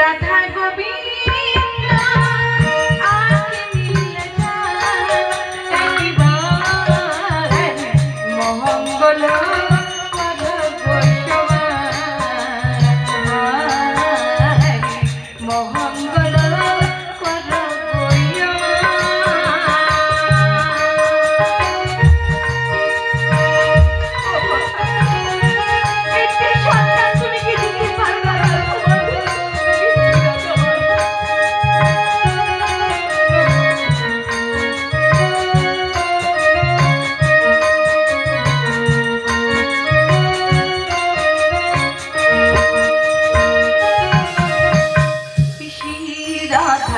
রাধা গোবিন্দ আকে মিলে যায় মঙ্গল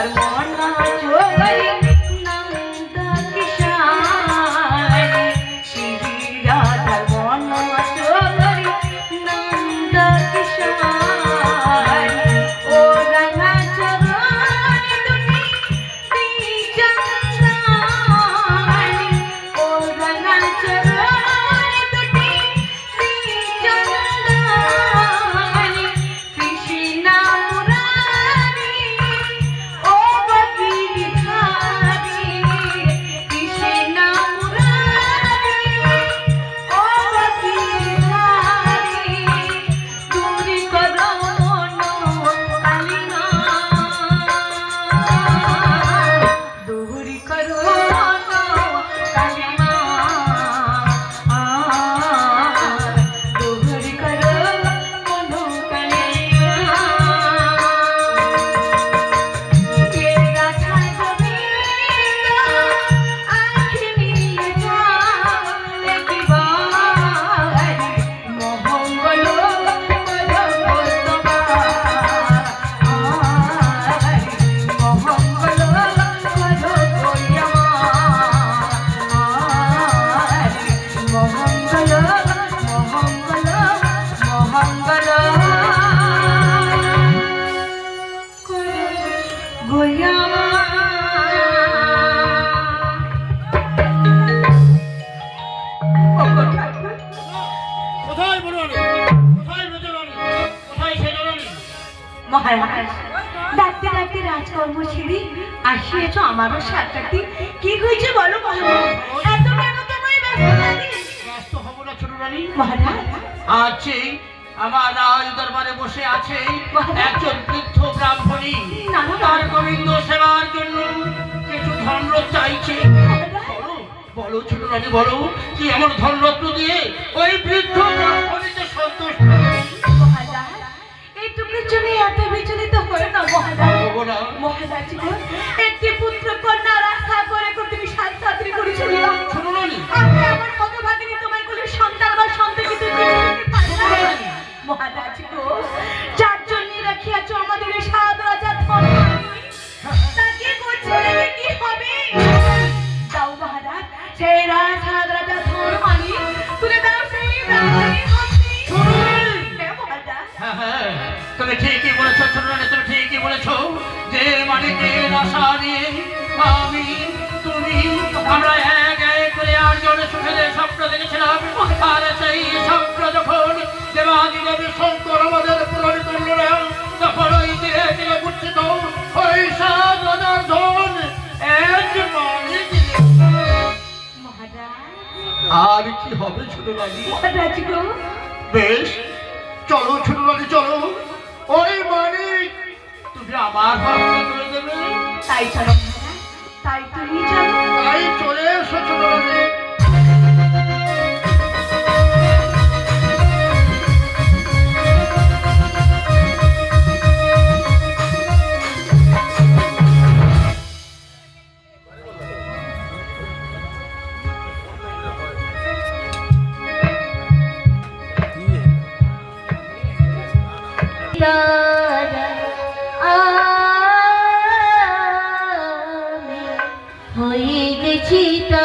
Para কোথায় সেজরানি মহারাজ ডাকতে ডাকতে রাজকর্ম ছেড়ে আসিয়েছ আমারও সাক্ষাৎ। কি হয়েছে বলো মহারাজ? এত কেন তোমায় ব্যস্ত লাগে না ছোট রানী। মহারাজ। আছে আমার রাজ দরবারে বসে আছে একজন বৃদ্ধ ব্রাহ্মণী। তার গোবিন্দ সেবার জন্য কিছু ধনরত্ন চাইছে। বলো বলো ছোট রানী বলো কি এমন ধনরত্ন দিয়ে ওই বৃদ্ধ ব্রাহ্মণীকে সন্তুষ্ট? এইটুকুর জন্য এত বিচলিত হয়ে না মহারাজ। মহারাজ একটি পুত্র কন্যার হ্যাঁ, হ্যাঁ, তুমি ঠিকই বলেছ ছোট ঠিকই বলেছ যে মানিকের আশা নিয়ে আমি তুমি আমরা এক এক করে আটজনের সুখেদের স্বপ্ন দেখেছিলাম। বেশ চলো ছোট রানী চলো। ওই মানিক! তুমি আমার তাই চলো। তাই তুমি চলো। তাই চলে এসো ছোট রানী সীতা